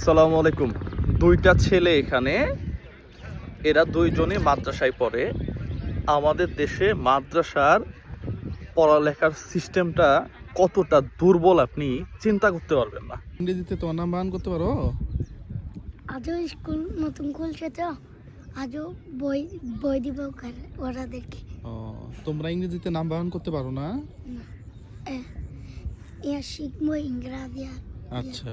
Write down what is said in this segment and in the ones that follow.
সালামু আলাইকুম। দুইটা ছেলে এখানে। এরা দুইজনে মাদ্রাসায় পড়ে। আমাদের দেশে মাদ্রাসার পড়ালেখার সিস্টেমটা কতটা দুর্বল আপনি চিন্তা করতে পারবেন না। ইংরেজিতে তোমার নাম বানান করতে পারো? আজও স্কুল নতুন খুলছে তো। আজও বই বই দিব ওরাদেরকে ও তোমরা ইংরেজিতে নাম বানান করতে পারো না? এ, ইয়া শিখব ইংরাজি আর আচ্ছা।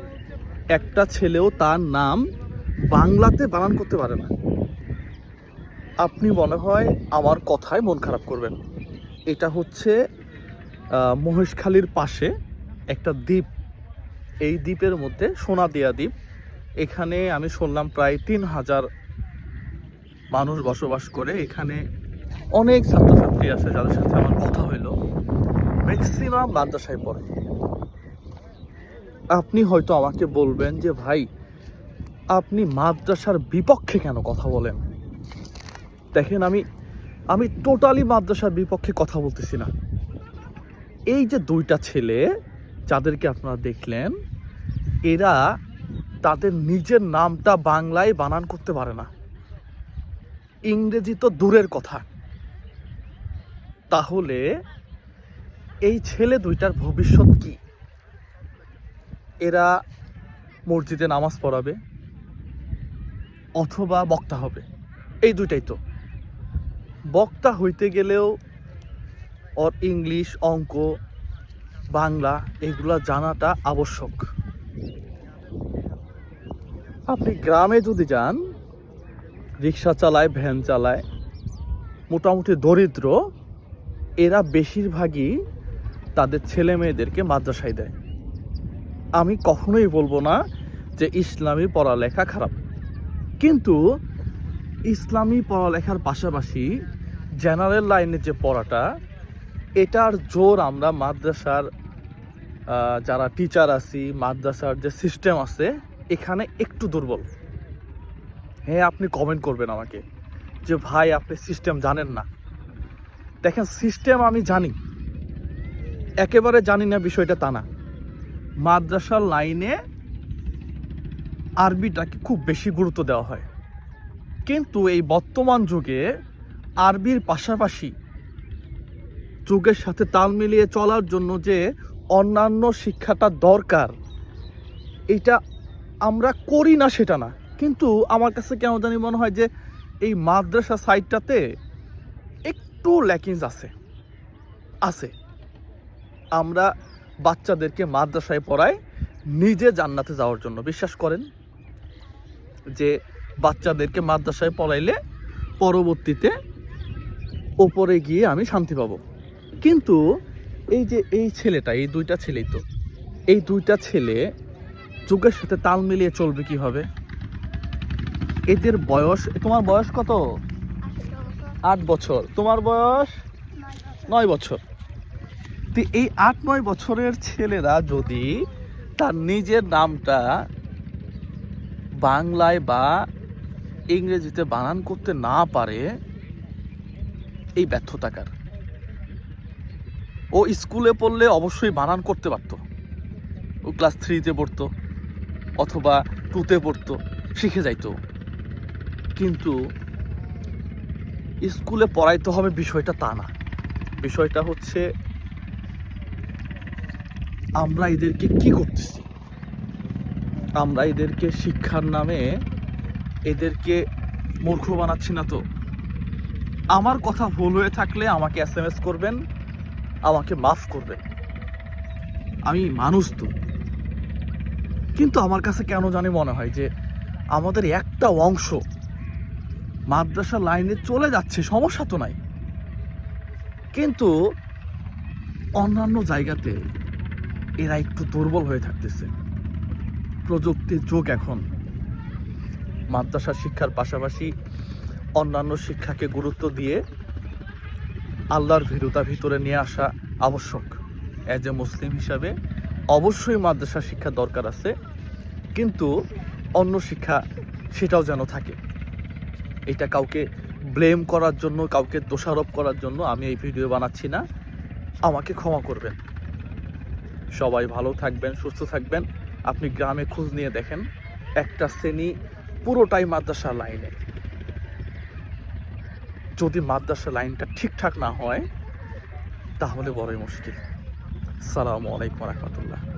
একটা ছেলেও তার নাম বাংলাতে বানান করতে পারে না। আপনি মনে হয় আমার কথায় মন খারাপ করবেন। এটা হচ্ছে মহেশখালীর পাশে একটা দ্বীপ। এই দ্বীপের মধ্যে সোনা সোনাদিয়া দ্বীপ। এখানে আমি শুনলাম প্রায় তিন হাজার মানুষ বসবাস করে। এখানে অনেক ছাত্রছাত্রী আছে যাদের সাথে আমার কথা হইল। ম্যাক্সিমাম মাদ্রাসায় পড়ে। আপনি হয়তো আমাকে বলবেন যে, ভাই, আপনি মাদ্রাসার বিপক্ষে কেন কথা বলেন? দেখেন, আমি আমি টোটালি মাদ্রাসার বিপক্ষে কথা বলতেছি না। এই যে দুইটা ছেলে, যাদেরকে আপনারা দেখলেন, এরা তাদের নিজের নামটা বাংলায় বানান করতে পারে না। ইংরেজি তো দূরের কথা। তাহলে এই ছেলে দুইটার ভবিষ্যৎ কি? এরা মসজিদে নামাজ পড়াবে অথবা বক্তা হবে। এই দুইটাই তো। বক্তা হইতে গেলেও ওর ইংলিশ, অঙ্ক, বাংলা এগুলা জানাটা আবশ্যক। আপনি গ্রামে যদি যান, রিক্সা চালায়, ভ্যান চালায়, মোটামুটি দরিদ্র, এরা বেশিরভাগই তাদের ছেলে মেয়েদেরকে মাদ্রাসায় দেয়। আমি কখনোই বলব না যে ইসলামী পড়ালেখা খারাপ। কিন্তু ইসলামী পড়ালেখার পাশাপাশি জেনারেল লাইনে যে পড়াটা, এটার জোর আমরা মাদ্রাসার যারা টিচার আছি, মাদ্রাসার যে সিস্টেম আছে, এখানে একটু দুর্বল। হ্যাঁ আপনি কমেন্ট করবেন আমাকে যে ভাই, আপনি সিস্টেম জানেন না। দেখেন সিস্টেম আমি জানি। একেবারে জানি না বিষয়টা তা না। মাদ্রাসার লাইনে আরবিটাকে খুব বেশি গুরুত্ব দেওয়া হয়। কিন্তু এই বর্তমান যুগে আরবির পাশাপাশি যুগের সাথে তাল মিলিয়ে চলার জন্য যে অন্যান্য শিক্ষাটা দরকার, এটা আমরা করি না সেটা না। কিন্তু আমার কাছে কেমন জানি মনে হয় যে এই মাদ্রাসা সাইডটাতে একটু ল্যাকিংস আছে আছে। আমরা বাচ্চাদেরকে মাদ্রাসায় পড়ায় নিজে জান্নাতে যাওয়ার জন্য। বিশ্বাস করেন যে বাচ্চাদেরকে মাদ্রাসায় পড়াইলে পরবর্তীতে ওপরে গিয়ে আমি শান্তি পাবো। কিন্তু এই যে এই ছেলেটা এই দুইটা ছেলেই তো এই দুইটা ছেলে যুগের সাথে তাল মিলিয়ে চলবে কীভাবে? এদের বয়স তোমার বয়স কত? আট বছর। তোমার বয়স? নয় বছর। তো এই আট, নয় বছরের ছেলেরা যদি তার নিজের নামটা বাংলায় বা ইংরেজিতে বানান করতে না পারে, এই ব্যর্থতাকার ও স্কুলে পড়লে অবশ্যই বানান করতে পারতো। ও ক্লাস থ্রিতে পড়তো অথবা টুতে পড়তো, শিখে যাইতো। কিন্তু স্কুলে পড়াইতে হবে বিষয়টা তা না। বিষয়টা হচ্ছে আমরা এদেরকে কি করতেছি? আমরা এদেরকে শিক্ষার নামে এদেরকে মূর্খ বানাচ্ছি না তো? আমার কথা ভুল হয়ে থাকলে আমাকে এস এম এস করবেন, আমাকে মাফ করবেন। আমি মানুষ তো। কিন্তু আমার কাছে কেন জানি মনে হয় যে আমাদের একটা অংশ মাদ্রাসা লাইনে চলে যাচ্ছে, সমস্যা তো নাই। কিন্তু অন্যান্য জায়গাতে এরা একটু দুর্বল হয়ে থাকতেছে। প্রযুক্তির যুগ এখন। মাদ্রাসা শিক্ষার পাশাপাশি অন্যান্য শিক্ষাকে গুরুত্ব দিয়ে আল্লাহর ভীরুতা ভিতরে নিয়ে আসা আবশ্যক। অ্যাজ এ মুসলিম হিসাবে অবশ্যই মাদ্রাসা শিক্ষা দরকার আছে, কিন্তু অন্য শিক্ষা সেটাও যেন থাকে। এটা কাউকে ব্লেম করার জন্য, কাউকে দোষারোপ করার জন্য আমি এই ভিডিও বানাচ্ছি না। আমাকে ক্ষমা করবেন। সবাই ভালো থাকবেন, সুস্থ থাকবেন। আপনি গ্রামে খোঁজ নিয়ে দেখেন, একটা শ্রেণি পুরোটাই মাদ্রাসা লাইনে। যদি মাদ্রাসা লাইনটা ঠিকঠাক না হয়, তাহলে বড়ই মুশকিল। সালামু আলাইকুম রহমতুল্লাহ।